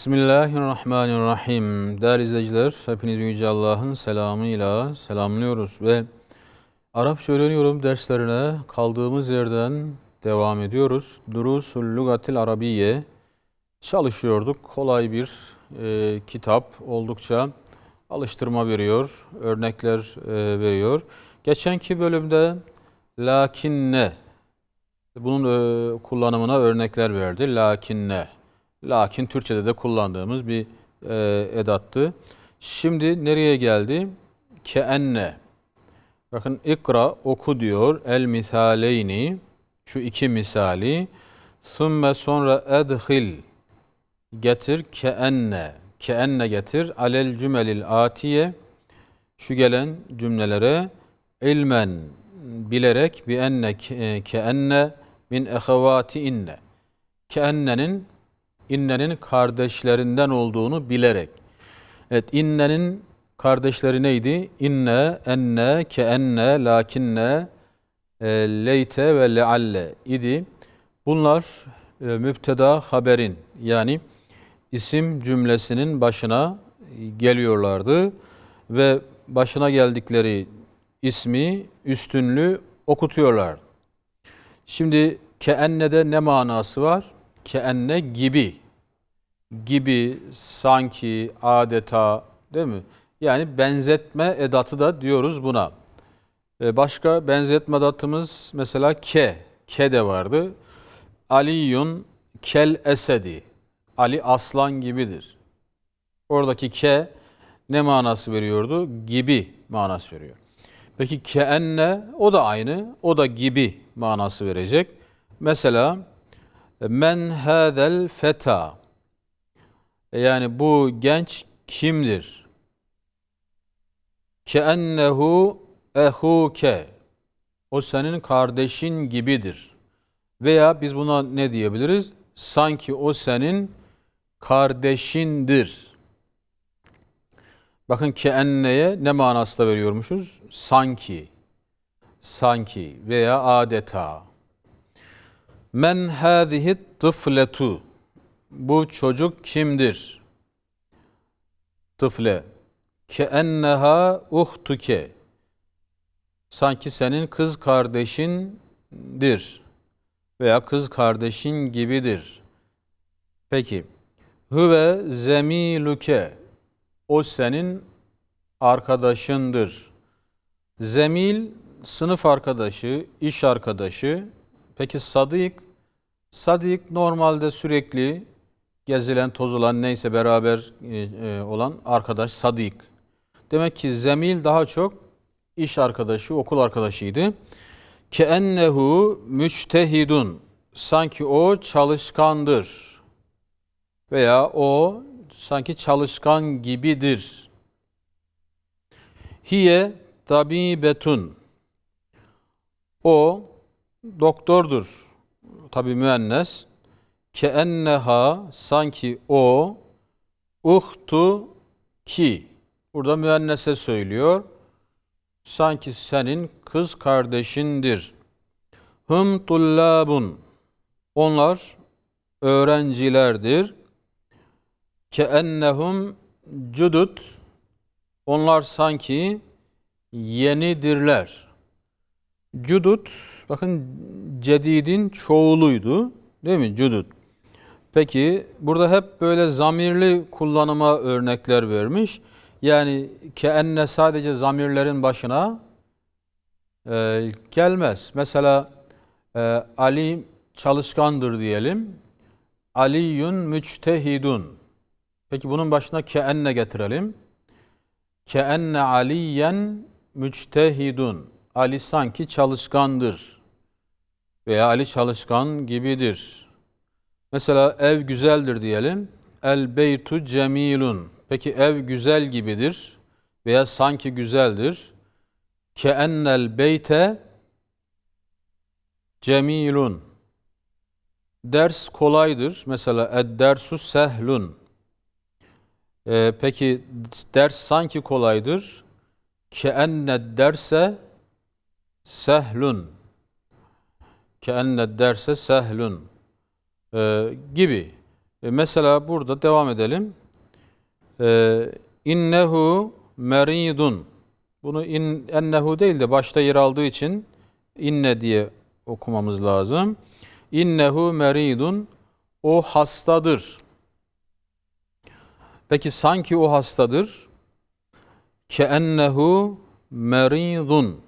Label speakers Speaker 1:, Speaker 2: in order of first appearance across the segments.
Speaker 1: Bismillahirrahmanirrahim. Değerli izleyiciler, hepinizi Yüce Allah'ın selamıyla selamlıyoruz ve Arapça öğreniyorum derslerine kaldığımız yerden devam ediyoruz. Durusul Lugatil Arabiye çalışıyorduk. Kolay bir e, kitap, oldukça alıştırma veriyor, örnekler e, veriyor. Geçenki bölümde lakinne, bunun e, kullanımına örnekler verdi. Lakinne. Lakin Türkçe'de de kullandığımız bir e, edattı. Şimdi nereye geldi? Keenne. Bakın ikra oku diyor. El misaleyni. Şu iki misali. Thumme sonra edhil. Getir keenne. Keenne getir. Alel cümelil atiye. Şu gelen cümlelere ilmen bilerek bi enne keenne min ehevati inne. Keennenin innenin kardeşlerinden olduğunu bilerek. Evet innenin kardeşleri neydi? İnne, enne, keenne, lakinne, e, leyte ve lealle idi. Bunlar e, müpteda haberin yani isim cümlesinin başına geliyorlardı ve başına geldikleri ismi üstünlü okutuyorlar. Şimdi keenne'de ne manası var? Keenne gibi gibi, sanki, adeta değil mi? Yani benzetme edatı da diyoruz buna. Ee, başka benzetme edatımız mesela ke, ke de vardı. Aliyun kel esedi. Ali aslan gibidir. Oradaki ke ne manası veriyordu? Gibi manası veriyor. Peki keenne o da aynı. O da gibi manası verecek. Mesela men hadel feta yani bu genç kimdir? Keennehu ehuke. O senin kardeşin gibidir. Veya biz buna ne diyebiliriz? Sanki o senin kardeşindir. Bakın keenneye ne manası da veriyormuşuz? Sanki, sanki veya adeta. Men hâzihi tıfletu bu çocuk kimdir? Tıfle. Ke enneha uhtuke. Sanki senin kız kardeşindir veya kız kardeşin gibidir. Peki. Hüve zemiluke. O senin arkadaşındır. Zemil sınıf arkadaşı, iş arkadaşı. Peki sadık? Sadık normalde sürekli gezilen, tozulan neyse beraber e, e, olan arkadaş sadik. Demek ki zemil daha çok iş arkadaşı, okul arkadaşıydı. Ke ennehu müçtehidun. Sanki o çalışkandır. Veya o sanki çalışkan gibidir. Hiye tabibetun. O doktordur. Tabi müennes keenneha sanki o uhtu ki burada müennese söylüyor. Sanki senin kız kardeşindir. Hum tullabun onlar öğrencilerdir. Keennehum cudut onlar sanki yenidirler. Cudut bakın cedidin çoğuluydu. Değil mi? Cudut. Peki burada hep böyle zamirli kullanıma örnekler vermiş. Yani keenne sadece zamirlerin başına e, gelmez. Mesela e, Ali çalışkandır diyelim. Aliyun müçtehidun. Peki bunun başına keenne getirelim. Keenne aliyen müçtehidun. Ali sanki çalışkandır. Veya Ali çalışkan gibidir. Mesela ev güzeldir diyelim. El beytu cemilun. Peki ev güzel gibidir veya sanki güzeldir. Ke ennel beyte cemilun. Ders kolaydır. Mesela ed dersu sehlun. Ee, peki ders sanki kolaydır. Ke enned derse sehlun. Ke enned derse sehlun e, gibi. E, mesela burada devam edelim. E, innehu meridun. Bunu in, ennehu değil de başta yer aldığı için inne diye okumamız lazım. İnnehu meridun. O hastadır. Peki sanki o hastadır. Keennehu meridun.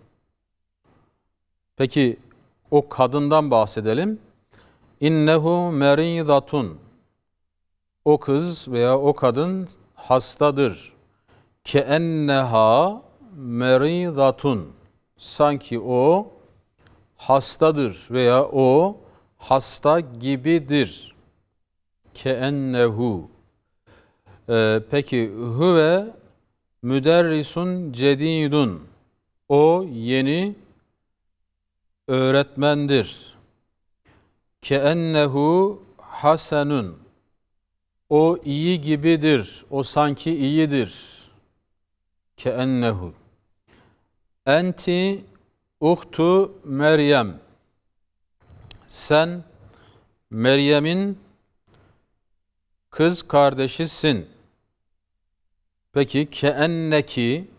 Speaker 1: Peki o kadından bahsedelim. İnnehu meridatun. O kız veya o kadın hastadır. Keenneha meridatun. Sanki o hastadır veya o hasta gibidir. Keennehu. Ee, peki huve müderrisun cedidun. O yeni öğretmendir. Keennehu hasenun. O iyi gibidir. O sanki iyidir. Keennehu. Enti uhtu Meryem. Sen Meryem'in kız kardeşisin. Peki keenneki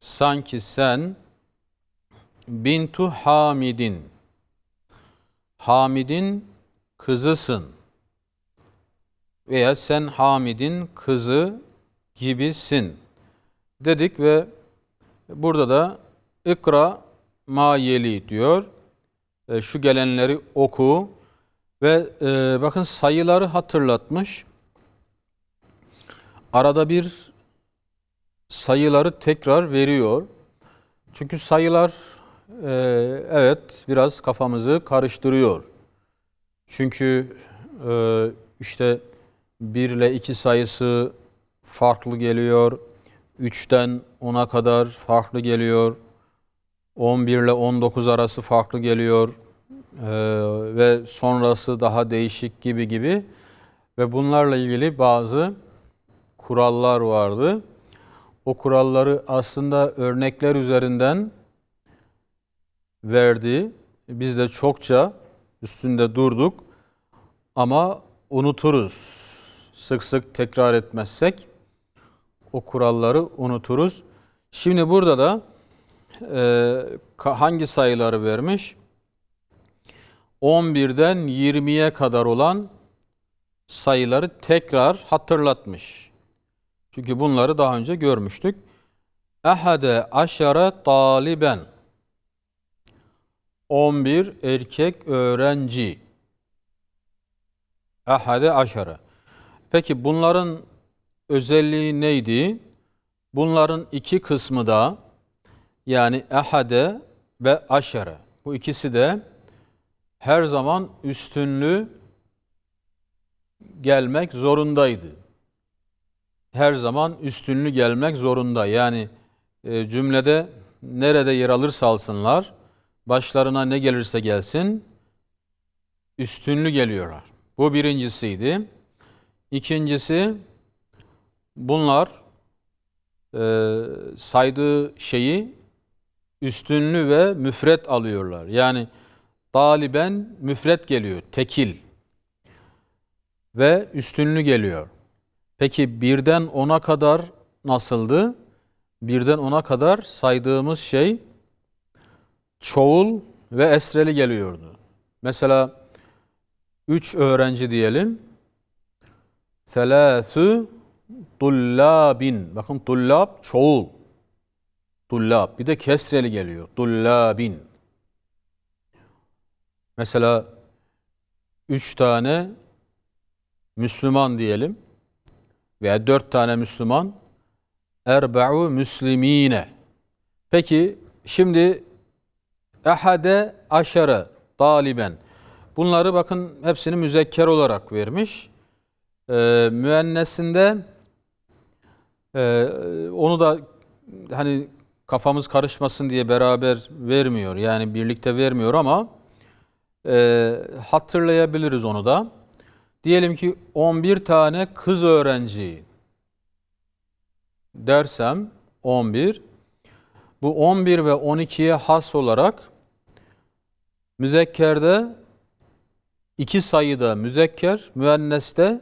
Speaker 1: sanki sen bintu Hamidin. Hamid'in kızısın. Veya sen Hamid'in kızı gibisin dedik ve burada da ikra ma yeli diyor. E, şu gelenleri oku ve e, bakın sayıları hatırlatmış. Arada bir sayıları tekrar veriyor. Çünkü sayılar e, evet biraz kafamızı karıştırıyor. Çünkü e, işte 1 ile 2 sayısı farklı geliyor. 3'ten 10'a kadar farklı geliyor. 11 ile 19 arası farklı geliyor. Ee, ve sonrası daha değişik gibi gibi. Ve bunlarla ilgili bazı kurallar vardı. O kuralları aslında örnekler üzerinden verdi. Biz de çokça üstünde durduk ama unuturuz. Sık sık tekrar etmezsek o kuralları unuturuz. Şimdi burada da e, hangi sayıları vermiş? 11'den 20'ye kadar olan sayıları tekrar hatırlatmış. Çünkü bunları daha önce görmüştük. Ehade aşere taliben 11 erkek öğrenci. Ehade aşere. Peki bunların özelliği neydi? Bunların iki kısmı da yani ehade ve aşere. Bu ikisi de her zaman üstünlü gelmek zorundaydı. Her zaman üstünlü gelmek zorunda. Yani e, cümlede nerede yer alırsa alsınlar, başlarına ne gelirse gelsin, üstünlü geliyorlar. Bu birincisiydi. İkincisi, bunlar e, saydığı şeyi üstünlü ve müfret alıyorlar. Yani taliben müfret geliyor, tekil ve üstünlü geliyor. Peki birden ona kadar nasıldı? Birden ona kadar saydığımız şey çoğul ve esreli geliyordu. Mesela üç öğrenci diyelim. Selâsü tullabin. Bakın tullab çoğul. Tullab. Bir de kesreli geliyor. Tullabin. Mesela üç tane Müslüman diyelim veya dört tane Müslüman erba'u müslimine. Peki şimdi ehade aşere taliben. Bunları bakın hepsini müzekker olarak vermiş. Ee, müennesinde e, onu da hani kafamız karışmasın diye beraber vermiyor. Yani birlikte vermiyor ama e, hatırlayabiliriz onu da. Diyelim ki 11 tane kız öğrenci dersem 11. Bu 11 ve 12'ye has olarak müzekkerde iki sayıda müzekker, müenneste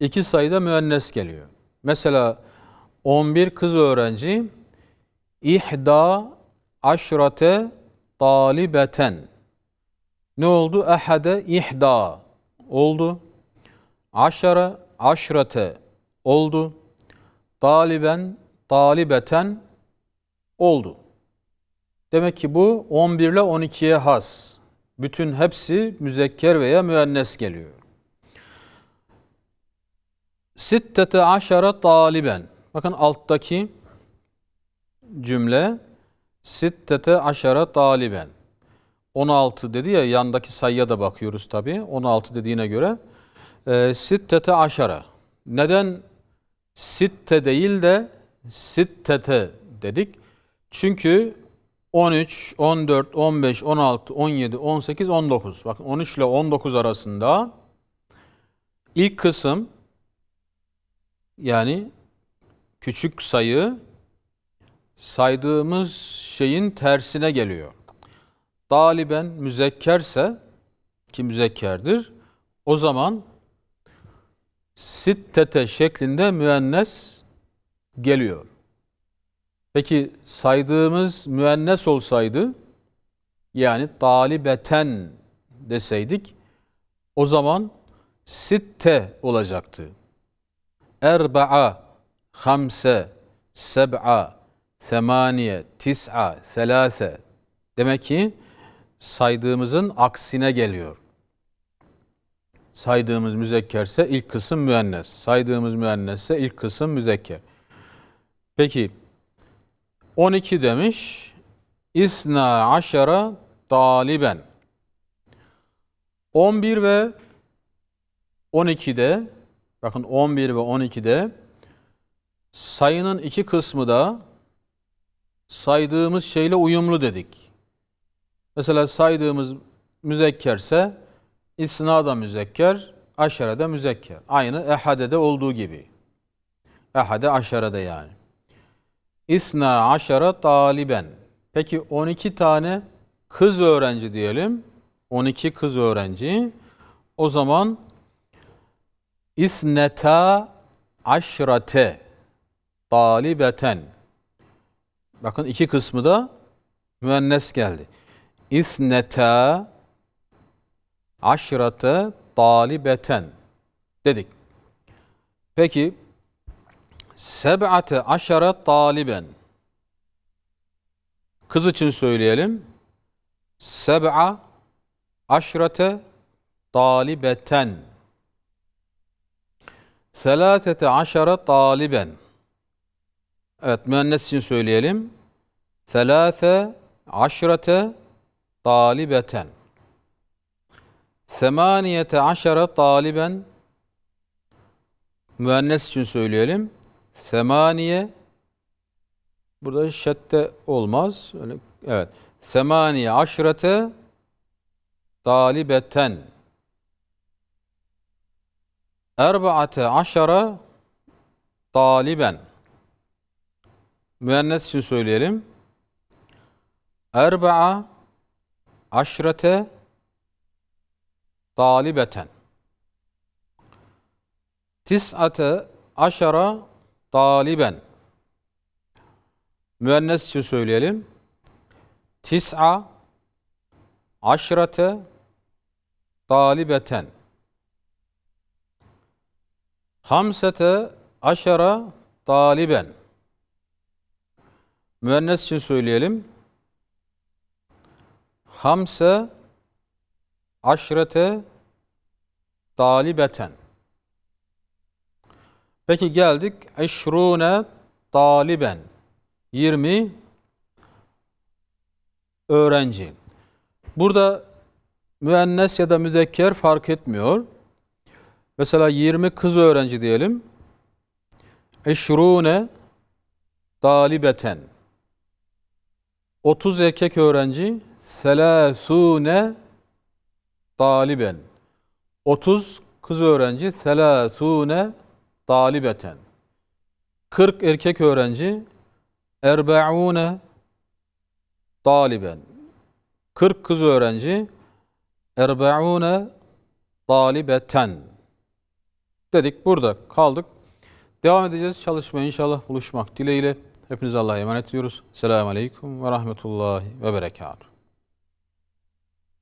Speaker 1: iki sayıda müennes geliyor. Mesela 11 kız öğrenci ihda aşrate talibeten ne oldu? Ehade ihda oldu. Aşara aşrate oldu. Taliben talibeten oldu. Demek ki bu 11 ile 12'ye has. Bütün hepsi müzekker veya müennes geliyor. Sittete aşara taliben. Bakın alttaki cümle sittete aşara taliben. 16 dedi ya yandaki sayıya da bakıyoruz tabi. 16 dediğine göre e, sittete aşara. Neden sitte değil de sittete dedik? Çünkü 13, 14, 15, 16, 17, 18, 19. Bakın 13 ile 19 arasında ilk kısım yani küçük sayı saydığımız şeyin tersine geliyor. Daliben müzekkerse ki müzekkerdir o zaman sittete şeklinde müennes geliyor. Peki saydığımız müennes olsaydı yani talibeten deseydik o zaman sitte olacaktı. Erba'a, hamse, seb'a, semaniye, tis'a, selase. Demek ki saydığımızın aksine geliyor. Saydığımız müzekkerse ilk kısım müennes. Saydığımız müennesse ilk kısım müzekker. Peki 12 demiş. İsna aşara taliben. 11 ve 12'de bakın 11 ve 12'de sayının iki kısmı da saydığımız şeyle uyumlu dedik. Mesela saydığımız müzekkerse isna da müzekker, aşere de müzekker. Aynı ehadede olduğu gibi. Ehade aşerede yani. İsna aşara taliben. Peki 12 tane kız öğrenci diyelim. 12 kız öğrenci. O zaman isneta aşrate talibeten. Bakın iki kısmı da müennes geldi. İsneta aşrate talibeten dedik. Peki seb'ate aşara taliben. Kız için söyleyelim. Seb'a aşrate talibeten. Selâtete aşara taliben. Evet müennes için söyleyelim. Selâse aşrate talibeten. Semaniyete aşara taliben. Müennes için söyleyelim. Semaniye burada şette olmaz. Öyle, evet. Semaniye aşrete talibeten erbaate aşara taliben müennes için söyleyelim. Erba'a aşrete talibeten tis'ate aşara taliben. Müennes için söyleyelim. Tis'a aşrate talibeten. Hamsete aşara taliben. Müennes için söyleyelim. Hamse aşrete talibeten. Peki geldik eşrune taliben. 20 öğrenci. Burada müennes ya da müzekker fark etmiyor. Mesela 20 kız öğrenci diyelim. Eşrune talibeten. 30 erkek öğrenci selasune taliben. 30 kız öğrenci selasune talibeten. 40 erkek öğrenci erbeune taliben. 40 kız öğrenci erbe'une talibeten dedik burada kaldık. Devam edeceğiz çalışmaya inşallah buluşmak dileğiyle. Hepinize Allah'a emanet ediyoruz. Selamun Aleyküm ve Rahmetullahi ve Berekatuhu.